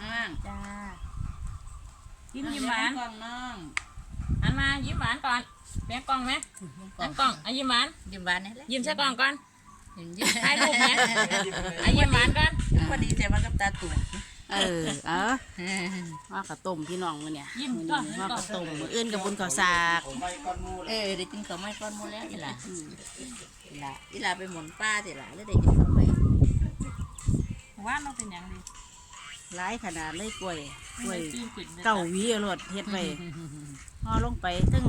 น้องจ้ายิ้มยิ้มหวานกล้องน้องหันมายิ้มหวานก่อนแบงกล้องไหมแบงกล้องอะยิ้มหวานยิ้มหวานนี่แหละยิ้มใส่กล้องก่อนยิ้มยิ้มถ่ายรูปไหมอะยิ้มหวานก่อนพอดีแต่ว่ากับตาตุ่มเออเออว่ากระต้มพี่น้องมื้อเนี่ยยิ้มมื้อก่อนนี้ว่ากระต้มมื้ออื่นกับบุญข้าวสากเออได้กินข้าวไม้ก้อนหมูแล้วอีหล่ะอืมอีหล่ะอีหล่ะไปหมุนป้าสิหล่ะแล้วได้กินข้าวไม้ว่าเราเป็นอย่างไร หลายขนาดเลยกล้วยกล้วยตีนปิดเก้าหวีเอารถเฮ็ดไว้ห่อลงไปถึง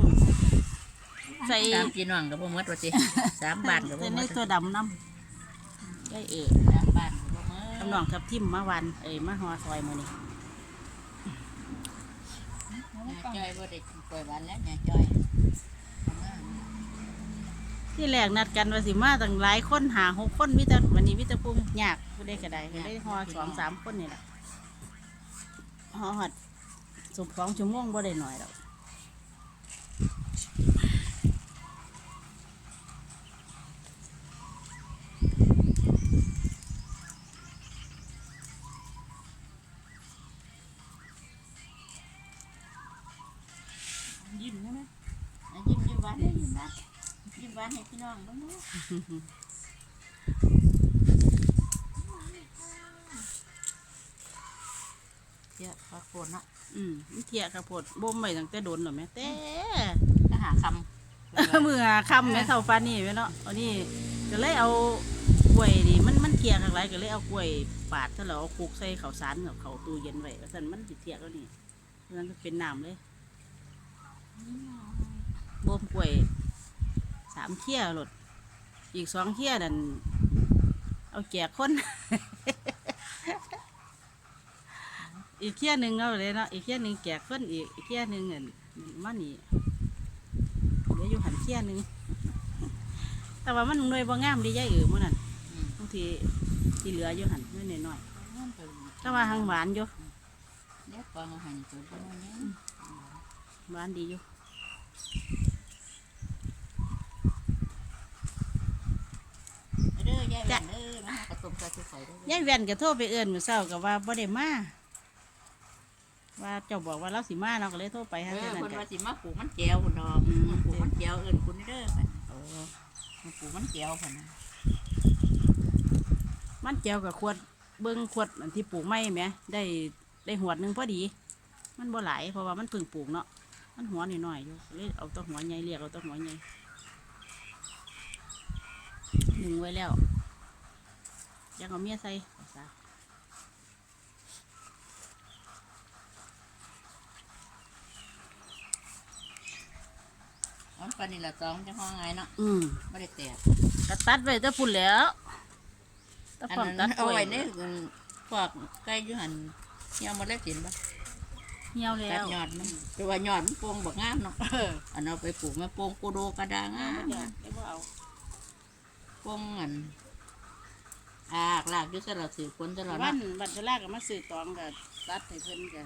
ใส่สามพี่น้องกับพ่อมดว่าสิสามบาทกับพ่ใส่อมในดตัวดำน้ำได้เออสามบาทกับพ่อมดกำนองทับทิมมาวันเอ้ยมาห่อซอยมื้อนี้จอยบ่ได้กินกล้วยหวานแล้วเนี่ยจอยที่แรกนัดกันว่าสิมาตั้งหลายคนหาหกคนมีแต่วันนี้มีแต่พุ่งยากผู้ใดก็ได้ก็ได้ห่อสองสามคนนี่แหละ ห่อหอดสมสองชั่วโมงบ่ได้หน่อยดอกยิ้มใช่ไหมอะยิ้มยิ้มหวานเลยยิ้มหวานยิ้มหวานให้พี่น้องบ้างเนาะ เยอะปลาโคนเนาะอืมมันเทียกระโพดบ่มไว้ตั้งแต่โดนหรอแม่แต่ก็หาคมือหาคำแม่เท่าฟ้านี่แม่เนาะอันนี้ก็เลยเอากล้วยนี่มันมันเทียกอะไรก็เลยเอากล้วยปาดซะแล้วเอาคลุกใส่ข้าวสารกับข้าวตู้เย็นไว้ว่าซั่นมันสิเทียกแล้วนี่นั้นก็เป็นน้ำเลยบ่มกล้วยสามเที่ยรถอีกสองเที่ยนั่นเอาแจกคน อีกเที่ยหนึ่งเอาเลยเนาะอีกเที่ยหนึ่งแจกคนอีกอีกเที่ยหนึ่งอั่นมันนี่เหลืออยู่หันเที่ยหนึ่งแต่ว่ามันหน่วยบ่งามดีย่ายเอ๋อมื่อนั้นำอืมบางทีที่เหลืออยู่หันน้อยน้อยนั่นเป็นๆแต่ว่าหังหวานอยู่เด็กกองเอาใหันตัวพวกนี้หวานดีอยู่เด้อยายแหวนเด้อมาหากระตุมกระตุกใส่เด้อยายแว่นก็โทรไปเอื้อนมื้อเช้าก็ว่าบ่ได้มา ว่าเจ้าบอกว่าเราสิมาเราก็เลยโทรไปเอหาอเท่านั้นคนก็ว่าสิมาปลูกมันแก้วคุณดอกมาปลูกมันแก้วเอิ้นคุณเด้อบัดโอ้มาปลูกมันแก้วพุ่นน่ะมันแก้วกับขวดเบิ่งขวดอันที่ปลูกไม้แหมได้ได้หวดหนึงพอดี มันบ่หลายเพราะว่ามันเพิ่งปลูกเนาะมันหัวน้อยๆอยู่ก็เลยเอาแตัวหัวใหญ่เรียกเอาแตัวหัวใหญ่หนึ่งไว้แล้วยังเอาเมียใส่เอาซะ ปานนี่ละตองจังห้องไงเนาะอืมบ่ได้แตกกระตัดไว้แต่พุ่นแหล้วแตะอันพร้อมนั้ตัดนเอาไว้กในล้วยพวกไก่อยู่หั่นเหี่ยวหมดแล้วกินบ่เหี่ยวแล้ตัดวยอดมันแต่ว่ายอดมันโป่งบักงามเนาะเอออันเอาไปปลูกมาโป่งกูโดกระดางงามเดี๋ยวเดี๋ยวบ่เอาโป่งอันอากลากอยู่สลัดสือคนตลอดวัเนาะนบัดเวลาก็มาซื้อตองก็ตัดให้เพิ่นก็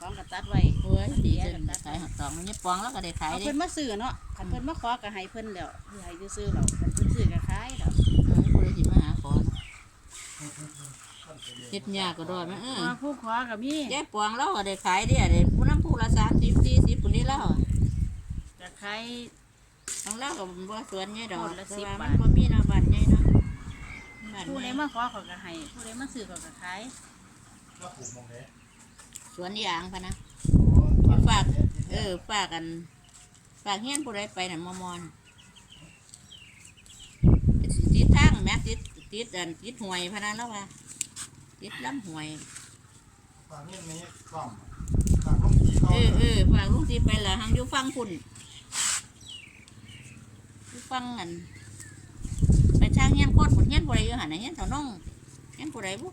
ตองก็ตัดไว้โอ้ยดีจังขายหักตองมันนี่ปองแล้วก็ได้ขายเอาเด้เพิ่นมาซื้อเนาะคันเพิ่นมาขอก็ให้เพิ่นแล้วคือให้ซื้อๆแล้วคันเพิ่นซื้อก็ขายแล้วเออผู้ใดสิมาหาขอเนาะเฮ็ดยากก็ดอยมั้ยเออมาผู้ขอก็มียายปองเราก็ได้ขายเด้เด้ผู้น้ำผู้ละ30 40ปุ่นนี้แล้วก็ขายของเราก็บ่สวนใหญ่ดอกคนละแต่10ว่าบามัทนบ่มีเนาะบ้านใหญ่เนาะบ้านผู้ใหใดญ่ มาขอเขาก็ให้ผู้ใดมาซื้อเขาก็ขายส วนยางพะนะฝากเออฝากกัน ฝากเฮียนผู้ใดไปนั่นมอมอนติดทางแม่ติดติดอันติดหวยพะนะแล้วว่าติดลำหวยฝากเงินนี้กล่องฝากลูกผีเขาเออเออฝากลุงตีไปละหังอยู่ฟังคุณอยู่ฟังอันไปทางเฮียนโคตรผุนเฮียนผู้ใดอยู่หันนะเฮียนเถาน้องเฮียนผู้ใดบุ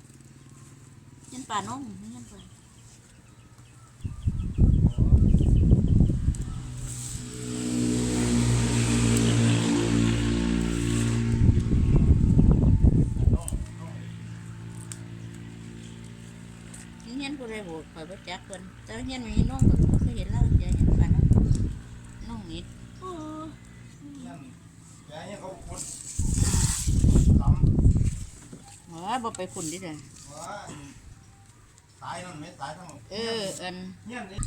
เฮียนป่าน้องเฮียนผู้ ใดเฮียนผู้ใดบุคอยบ่จักเพิ่นแต่เฮียนมีน้องก็บ่เคยเห็นแล้วยายเฮียนป่าน้องน้องนิดโอ้นั่นยายเนี่ยเขาขุดซ้อ๋อบ่ไปฝุ่นดิเด้อำว่าสสายนั่นไม่สายทั้งเอออันเงี้ยนี่